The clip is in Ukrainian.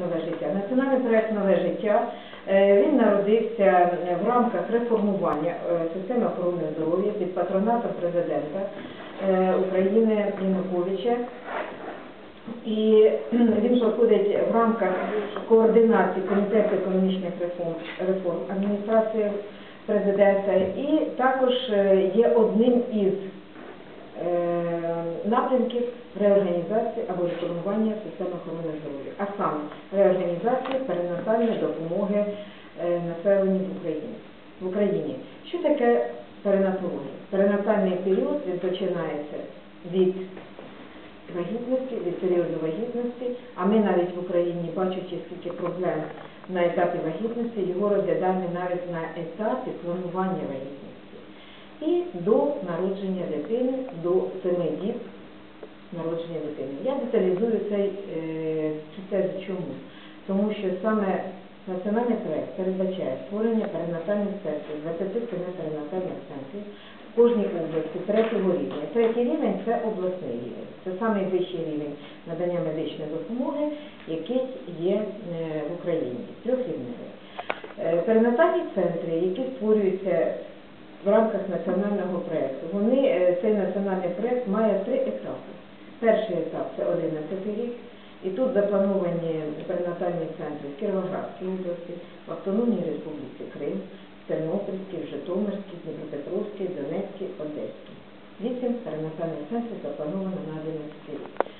Нове життя. Національний проект Нове життя е, він народився е, в рамках реформування е, системи охорони здоров'я під патронатом президента України Януковича. І він проходить в рамках координації Комітету економічних реформ, реформ адміністрації президента і також є одним із напрямків реорганізації або реформування системи охорони здоров'я, а саме реорганізації перинатальної допомоги е, населенню в Україні. В Україні. Що таке перинатологія? Перинатальний період починається від вагітності, від періоду вагітності, а ми навіть в Україні, бачачи скільки проблем на етапі вагітності, його розглядаємо навіть на етапі планування вагітності і до народження дитини, до 7 діб народження дитини. Я деталізую цей, е, тезу чому? Тому що саме національний проект передбачає створення перинатальних центрів, 27 перинатальних центрів в кожній області третього рівня. Третій рівень це обласний рівень. Це найвищий рівень надання медичної допомоги, який є е, в Україні, трьохрівневий. Перинатальні центри, які створюються в рамках національного проєкту. Вони, е, цей національний проєкт має три етапи. Перший етап це 11 рік, і тут заплановані перинатальні центри в Кіровоградській області, в Автономній Республіці Крим, Тернопільській, Житомирській, Дніпропетровській, Донецькій, Одеській. Вісім перинатальних центрів заплановано на 11 рік.